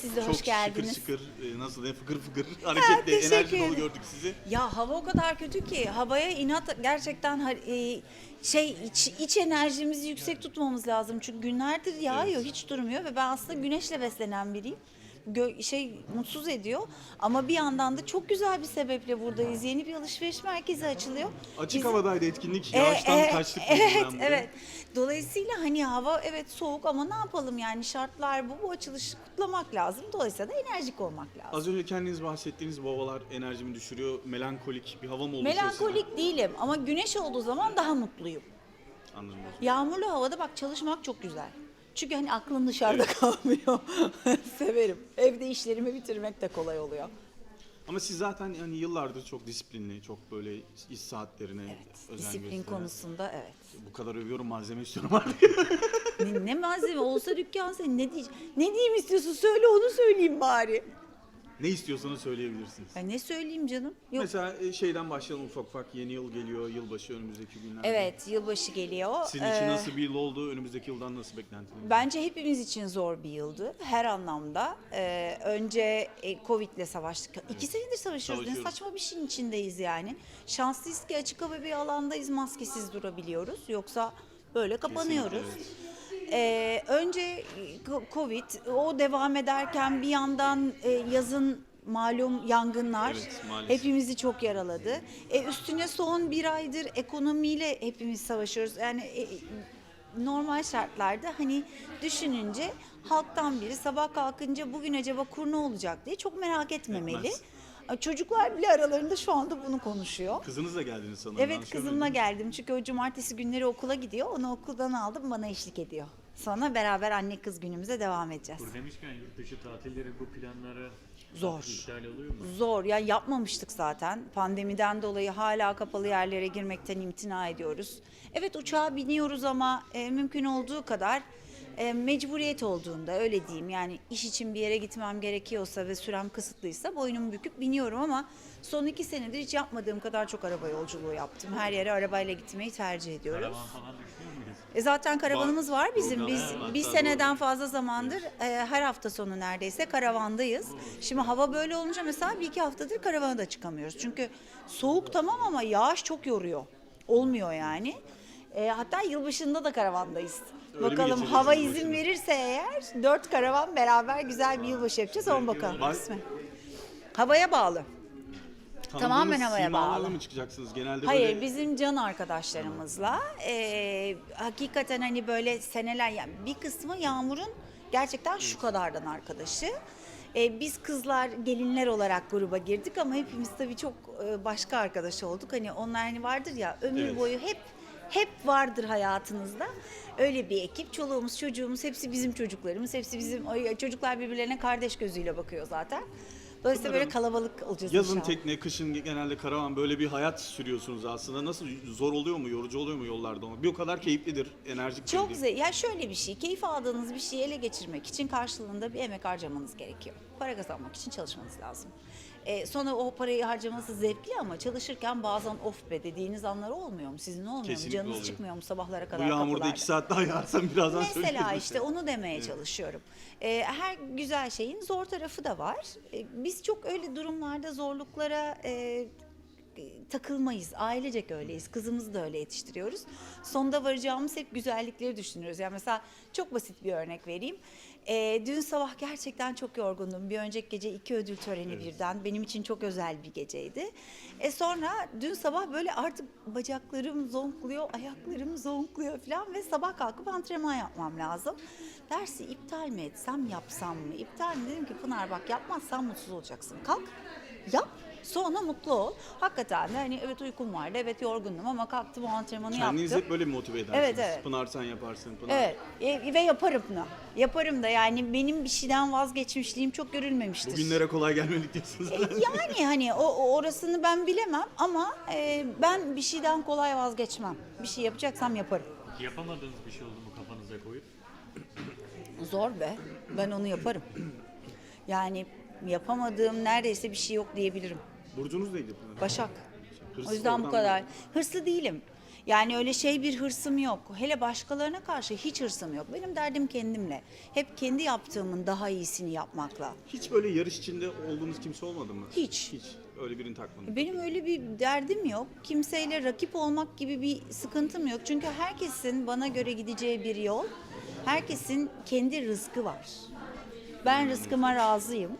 Siz de Çok hoş geldiniz. şıkır şıkır, e, nasıl ne fıkır fıkır hareketli, teşekkür enerji dolu ederim. gördük sizi. Ya hava o kadar kötü ki havaya inat gerçekten ha- e, şey iç, iç enerjimizi yüksek tutmamız lazım. Çünkü günlerdir yağıyor hiç durmuyor ve ben aslında güneşle beslenen biriyim. Şey mutsuz ediyor ama bir yandan da çok güzel bir sebeple buradayız. Yeni bir alışveriş merkezi açılıyor. Açık Bizim- havadaydı etkinlik, E, yağıştan e, kaçtık. Evet, evet. Dolayısıyla hani hava evet soğuk ama ne yapalım yani şartlar bu. Bu açılışı kutlamak lazım. Dolayısıyla da enerjik olmak lazım. Az önce kendiniz bahsettiğiniz bu havalar enerjimi düşürüyor, melankolik bir hava mı oluşuyor Melankolik değilim ama güneş olduğu zaman daha mutluyum. Anladım. Yağmurlu havada bak çalışmak çok güzel. Çünkü hani aklın dışarıda kalmıyor. Severim. Evde işlerimi bitirmek de kolay oluyor. Ama siz zaten yani yıllardır çok disiplinli, çok böyle iş saatlerine Evet. özen Disiplin gösteren. konusunda evet. Bu kadar övüyorum malzeme istiyorum abi. Ne, ne malzeme olsa dükkan senin ne diyeceğim? Ne diyeyim istiyorsun söyle onu söyleyeyim bari. Ne istiyorsanız söyleyebilirsiniz. Ya ne söyleyeyim canım? Yok. Mesela e, şeyden başlayalım ufak ufak. Yeni yıl geliyor, yılbaşı önümüzdeki günlerde. Evet yılbaşı geliyor. Sizin için Ee, nasıl bir yıl oldu? Önümüzdeki yıldan nasıl beklentiniz? Bence hepimiz için zor bir yıldı her anlamda. Ee, önce e, Covid'le savaştık. İki senedir savaşıyoruz. Ne Savaşıyoruz. saçma bir şeyin içindeyiz yani. Şanslıyız ki açık hava bir alandayız maskesiz durabiliyoruz. Yoksa böyle kapanıyoruz. Kesinlikle, Ee, önce e, co- Covid, o devam ederken bir yandan e, yazın malum yangınlar Evet, maalesef. hepimizi çok yaraladı. E, üstüne son bir aydır ekonomiyle hepimiz savaşıyoruz. Yani e, normal şartlarda hani düşününce halktan biri sabah kalkınca bugün acaba kur ne olacak diye çok merak etmemeli. Etmez. Çocuklar bile aralarında şu anda bunu konuşuyor. Kızınızla geldiniz sanırım. Evet yanlış kızımla geldim çünkü o cumartesi günleri okula gidiyor. Onu okuldan aldım bana eşlik ediyor. Sonra beraber anne kız günümüze devam edeceğiz. Kur demişken yurt dışı tatilleri bu planları Zor. iptal oluyor mu? Zor ya yapmamıştık zaten. Pandemiden dolayı hala kapalı yerlere girmekten imtina ediyoruz. Evet uçağa biniyoruz ama e, mümkün olduğu kadar e, mecburiyet olduğunda öyle diyeyim. Yani iş için bir yere gitmem gerekiyorsa ve sürem kısıtlıysa boynumu büküp biniyorum ama son iki senedir hiç yapmadığım kadar çok araba yolculuğu yaptım. Her yere arabayla gitmeyi tercih ediyoruz. Karavan falan düşünüyor muyuz? E zaten karavanımız var bizim. Biz bir seneden fazla zamandır e, her hafta sonu neredeyse karavandayız. Şimdi hava böyle olunca mesela bir iki haftadır karavana da çıkamıyoruz. Çünkü soğuk tamam ama yağış çok yoruyor. Olmuyor yani. E, hatta yılbaşında da karavandayız. Öyle bakalım hava yılbaşını? izin verirse eğer dört karavan beraber güzel bir yılbaşı yapacağız. On bakalım. Kısmet. Havaya bağlı. Tamamen Tanıdığınız havaya simalarla bağlı. mı çıkacaksınız genelde Hayır böyle? bizim can arkadaşlarımızla e, hakikaten hani böyle seneler yani bir kısmı Yağmur'un gerçekten şu kadardan arkadaşı. E, biz kızlar gelinler olarak gruba girdik ama hepimiz tabii çok e, başka arkadaş olduk. Hani onlar hani vardır ya ömür Evet. boyu hep hep vardır hayatınızda. Öyle bir ekip. Çoluğumuz, çocuğumuz hepsi bizim çocuklarımız. Hepsi bizim çocuklar birbirlerine kardeş gözüyle bakıyor zaten. Dolayısıyla böyle kalabalık olacağız Yazın inşallah. tekne, kışın genelde karavan böyle bir hayat sürüyorsunuz aslında. Nasıl zor oluyor mu, yorucu oluyor mu yollarda olmak? Bir o kadar keyiflidir, enerjik Çok güzel. Ya şöyle bir şey, keyif aldığınız bir şeyi ele geçirmek için karşılığında bir emek harcamanız gerekiyor. Para kazanmak için çalışmanız lazım. Ee, sonra o parayı harcaması zevkli ama çalışırken bazen of be dediğiniz anlar olmuyor mu? Sizin olmuyor Kesinlikle mu? Canınız oluyor. çıkmıyor mu sabahlara Bu kadar yağmurda kapılarda? iki saat daha yağarsan birazdan Mesela söyleriz. işte onu demeye çalışıyorum. Ee, her güzel şeyin zor tarafı da var. Ee, biz çok öyle durumlarda zorluklara e, e, takılmayız. Ailecek öyleyiz. Kızımızı da öyle yetiştiriyoruz. Sonda varacağımız hep güzellikleri düşünüyoruz. Yani mesela çok basit bir örnek vereyim. Ee, dün sabah gerçekten çok yorgundum. Bir önceki gece iki ödül töreni birden. Benim için çok özel bir geceydi. E sonra dün sabah böyle artık bacaklarım zonkluyor, ayaklarım zonkluyor falan ve sabah kalkıp antrenman yapmam lazım. Dersi iptal mi etsem, yapsam mı? İptal mi? Dedim ki Pınar bak yapmazsan mutsuz olacaksın. Kalk, yap. Sonra mutlu ol. Hakikaten de hani evet uykum vardı, evet yorgundum ama kalktım o antrenmanı Kendinizi yaptım. hep böyle mi motive edersiniz? Evet, evet. Pınar sen yaparsın. Pınar. Evet e, ve yaparım da. Yaparım da yani benim bir şeyden vazgeçmişliğim çok görülmemiştir. Bugünlere kolay gelmedik diyorsunuz. E, Yani hani o, o orasını ben bilemem ama e, ben bir şeyden kolay vazgeçmem. Bir şey yapacaksam yaparım. Yapamadığınız bir şey oldu mu kafanıza koyup? Zor be. Ben onu yaparım. Yani yapamadığım neredeyse bir şey yok diyebilirim. Burcunuz neydi? Başak. Hırsız O yüzden bu kadar. Hırslı değilim. Yani öyle şey bir hırsım yok. Hele başkalarına karşı hiç hırsım yok. Benim derdim kendimle. Hep kendi yaptığımın daha iyisini yapmakla. Hiç böyle yarış içinde olduğunuz kimse olmadı mı? Hiç. Hiç. Öyle birini takmadın. Benim öyle bir derdim yok. Kimseyle rakip olmak gibi bir sıkıntım yok. Çünkü herkesin bana göre gideceği bir yol, herkesin kendi rızkı var. Ben rızkıma razıyım.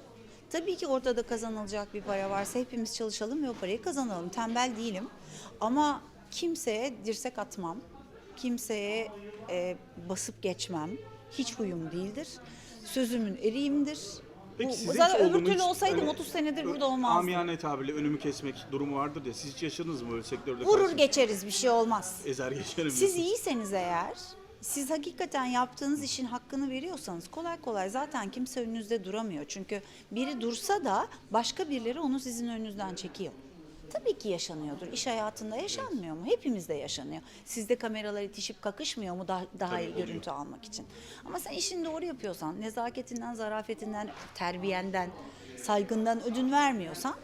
Tabii ki ortada kazanılacak bir para varsa hepimiz çalışalım ve o parayı kazanalım. Tembel değilim. Ama kimseye dirsek atmam. Kimseye e, basıp geçmem. Hiç huyum değildir. Sözümün eriyimdir. Peki Bu- sizin hiç zaten öbür türlü hiç olsaydım öyle 30 senedir ö- burada olmazdım. Amiyane tabirle önümü kesmek durumu vardır ya. Siz hiç yaşadınız mı öyle sektörde? Vurur karşı- geçeriz bir şey olmaz. Ezer geçerim. Siz iyiyseniz eğer, siz hakikaten yaptığınız işin hakkını veriyorsanız kolay kolay zaten kimse önünüzde duramıyor. Çünkü biri dursa da başka birileri onu sizin önünüzden çekiyor. Tabii ki yaşanıyordur. İş hayatında yaşanmıyor mu? Hepimizde yaşanıyor. Sizde kameralar itişip kakışmıyor mu daha, daha iyi görüntü almak için? Ama sen işini doğru yapıyorsan, nezaketinden, zarafetinden, terbiyenden, saygından ödün vermiyorsan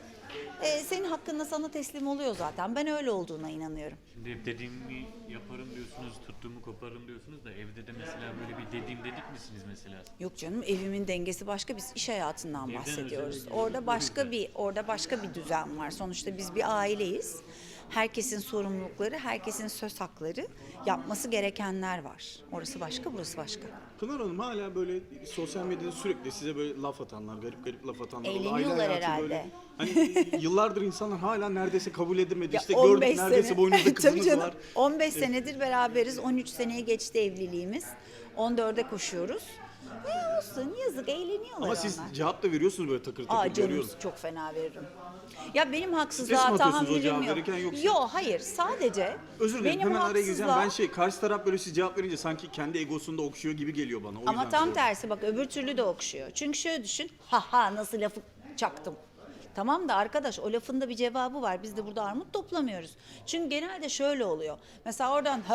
e, senin hakkında sana teslim oluyor zaten. Ben öyle olduğuna inanıyorum. Şimdi hep dediğimi yaparım diyorsunuz, tuttuğumu koparım diyorsunuz da evde de mesela böyle bir dediğim dedik misiniz mesela? Yok canım evimin dengesi başka biz iş hayatından Evden bahsediyoruz. Orada başka bir orada başka bir düzen var. Sonuçta biz bir aileyiz. Herkesin sorumlulukları, herkesin söz hakları, yapması gerekenler var. Orası başka, burası başka. Pınar Hanım hala böyle sosyal medyada sürekli size böyle laf atanlar, garip garip laf atanlar. Eğleniyorlar herhalde. Böyle, hani yıllardır insanlar hala neredeyse kabul edemedi. Ya işte gördük 15 neredeyse boynuzda kızınız canım. var. 15 senedir beraberiz. 13 seneye geçti evliliğimiz. 14'e koşuyoruz. Ne olsun yazık eğleniyorlar Ama siz onlar. cevap da veriyorsunuz böyle takır takır Aa canım çok fena veririm. Ya benim Stres mi haksızlığa atıyorsunuz o tahammülüm cevap yok. verirken yoksa- Yok hayır sadece Özür dilerim benim hemen araya gireceğim. haksızlığa- Ben şey karşı taraf böyle siz cevap verince sanki kendi egosunda okşuyor gibi geliyor bana. O Ama yüzden tam soruyorum. tersi bak öbür türlü de okşuyor. Çünkü şöyle düşün. Ha ha nasıl lafı çaktım. Tamam da arkadaş o lafın da bir cevabı var. Biz de burada armut toplamıyoruz. Çünkü genelde şöyle oluyor. Mesela oradan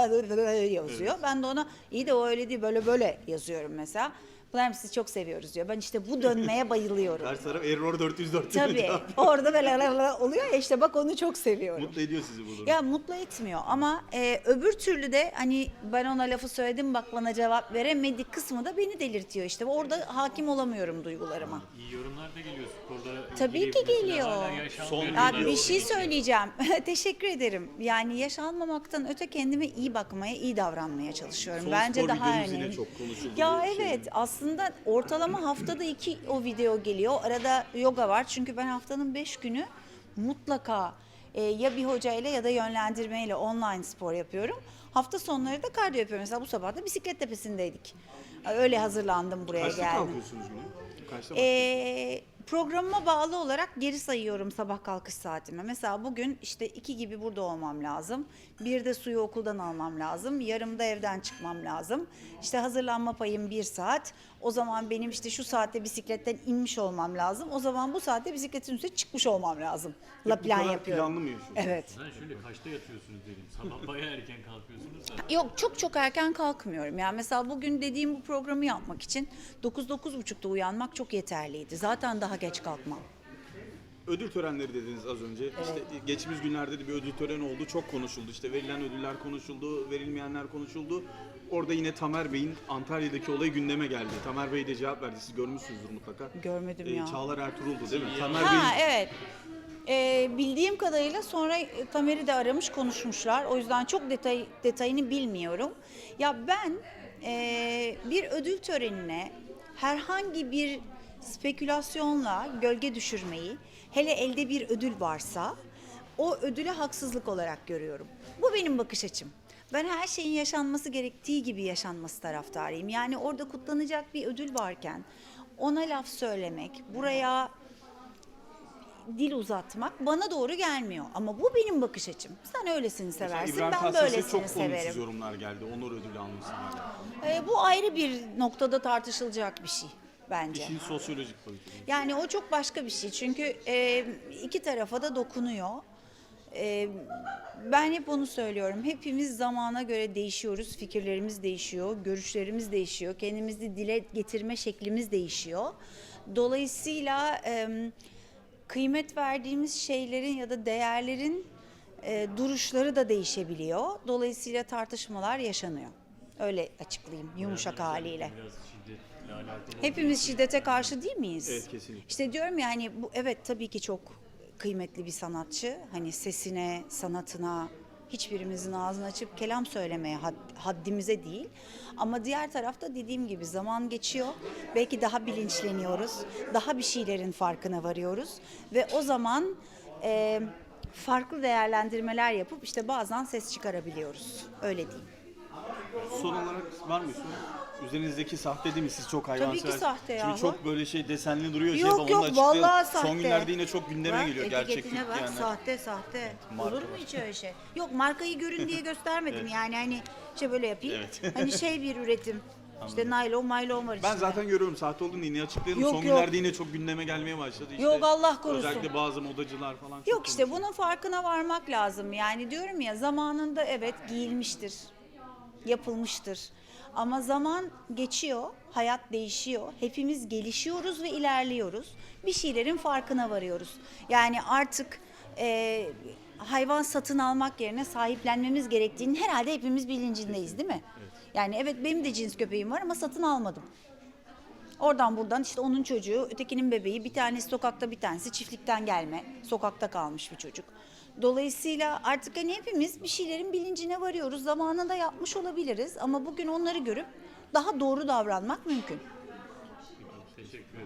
yazıyor. Ben de ona iyi de o öyle değil böyle böyle yazıyorum mesela. Bunlar sizi çok seviyoruz diyor. Ben işte bu dönmeye bayılıyorum. Karşı taraf error 404. Tabii. Orada böyle oluyor ya işte bak onu çok seviyorum. Mutlu ediyor sizi bu durum. Ya mutlu etmiyor ama e, öbür türlü de hani ben ona lafı söyledim bak bana cevap veremedi kısmı da beni delirtiyor işte. Orada hakim olamıyorum duygularıma. İyi yorumlar da geliyor sporda. Tabii ki geliyor. Son. Ya bir şey söyleyeceğim. Teşekkür ederim. Yani yaşanmamaktan öte kendime iyi bakmaya, iyi davranmaya çalışıyorum. Son Bence spor daha videonuz yine önemli. çok konuşuldu Ya şey. evet aslında ortalama haftada iki o video geliyor. Arada yoga var çünkü ben haftanın beş günü mutlaka e, ya bir hocayla ya da yönlendirmeyle online spor yapıyorum. Hafta sonları da kardiyo yapıyorum. Mesela bu sabah da bisiklet tepesindeydik. Öyle hazırlandım buraya Kaçta geldim. kalkıyorsunuz güne? Kaçta Ee, programıma bağlı olarak geri sayıyorum sabah kalkış saatime. Mesela bugün işte iki gibi burada olmam lazım. Bir de suyu okuldan almam lazım. Yarım da evden çıkmam lazım. İşte hazırlanma payım bir saat. O zaman benim işte şu saatte bisikletten inmiş olmam lazım. O zaman bu saatte bisikletin üstüne çıkmış olmam lazım. La Bu plan kadar yapıyorum. planlı mı yaşıyorsunuz? Evet. Ben şöyle kaçta yatıyorsunuz dedim. Sabah bayağı erken kalkıyorsunuz da. Yok çok çok erken kalkmıyorum. Yani mesela bugün dediğim bu programı yapmak için 9-9.30'da uyanmak çok yeterliydi. Zaten daha geç kalkmam. Ödül törenleri dediniz az önce. İşte geçtiğimiz günlerde de bir ödül töreni oldu. Çok konuşuldu. İşte verilen ödüller konuşuldu, verilmeyenler konuşuldu. Orada yine Tamer Bey'in Antalya'daki olayı gündeme geldi. Tamer Bey de cevap verdi. Siz görmüşsünüzdür mutlaka. Görmedim Ee, ya. Çağlar Ertuğrul'du değil mi? Tamer Ha Bey'in evet. Ee, bildiğim kadarıyla sonra e, Tamer'i de aramış konuşmuşlar. O yüzden çok detay detayını bilmiyorum. Ya ben e, bir ödül törenine herhangi bir spekülasyonla gölge düşürmeyi, hele elde bir ödül varsa o ödüle haksızlık olarak görüyorum. Bu benim bakış açım. Ben her şeyin yaşanması gerektiği gibi yaşanması taraftarıyım. Yani orada kutlanacak bir ödül varken ona laf söylemek, buraya dil uzatmak bana doğru gelmiyor. Ama bu benim bakış açım. Sen öylesini seversin, İbrahim ben Tatlıses'e böylesini çok severim. yorumlar geldi. Onur ödülü almasına. Ee, bu ayrı bir noktada tartışılacak bir şey bence. İşin sosyolojik boyutu. Yani o çok başka bir şey. Çünkü e, iki tarafa da dokunuyor. E, ben hep onu söylüyorum. Hepimiz zamana göre değişiyoruz. Fikirlerimiz değişiyor, görüşlerimiz değişiyor. Kendimizi dile getirme şeklimiz değişiyor. Dolayısıyla e, kıymet verdiğimiz şeylerin ya da değerlerin e, duruşları da değişebiliyor. Dolayısıyla tartışmalar yaşanıyor. Öyle açıklayayım yumuşak haliyle. Biraz şiddetle alakalı. Hepimiz şiddete karşı değil miyiz? Evet, kesinlikle. İşte diyorum ya hani bu evet tabii ki çok kıymetli bir sanatçı. Hani sesine, sanatına hiçbirimizin ağzını açıp kelam söylemeye had- haddimize değil. Ama diğer tarafta dediğim gibi zaman geçiyor. Belki daha bilinçleniyoruz. Daha bir şeylerin farkına varıyoruz. Ve o zaman e, farklı değerlendirmeler yapıp işte bazen ses çıkarabiliyoruz. Öyle diyeyim. Son olarak var mı? Üzerinizdeki sahte değil mi? Siz çok hayvansever. Tabii ki sahte Şimdi yahu. çok böyle şey desenli duruyor. şey, Yok onu yok vallahi sahte. Son günlerde yine çok gündeme Bak, geliyor gerçek etiketine bak diyenler. sahte sahte. marka Olur mu hiç öyle şey? Yok markayı görün diye göstermedim yani hani şey böyle yapayım. Evet. hani şey bir üretim. İşte naylon maylon var Ben içinde. zaten görüyorum sahte olduğunu yine açıklayalım. Yok, Son yok. günlerde yine çok gündeme gelmeye başladı. İşte Yok, Allah korusun. Özellikle bazı modacılar falan. Yok işte konuşuyor. bunun farkına varmak lazım. Yani diyorum ya zamanında evet giyilmiştir. Yapılmıştır. Ama zaman geçiyor, hayat değişiyor. Hepimiz gelişiyoruz ve ilerliyoruz. Bir şeylerin farkına varıyoruz. Yani artık e, hayvan satın almak yerine sahiplenmemiz gerektiğinin herhalde hepimiz bilincindeyiz değil mi? Yani evet benim de cins köpeğim var ama satın almadım. Oradan buradan işte onun çocuğu, ötekinin bebeği, bir tanesi sokakta bir tanesi çiftlikten gelme, sokakta kalmış bir çocuk. Dolayısıyla artık hani hepimiz bir şeylerin bilincine varıyoruz. Zamanında yapmış olabiliriz ama bugün onları görüp daha doğru davranmak mümkün. Teşekkür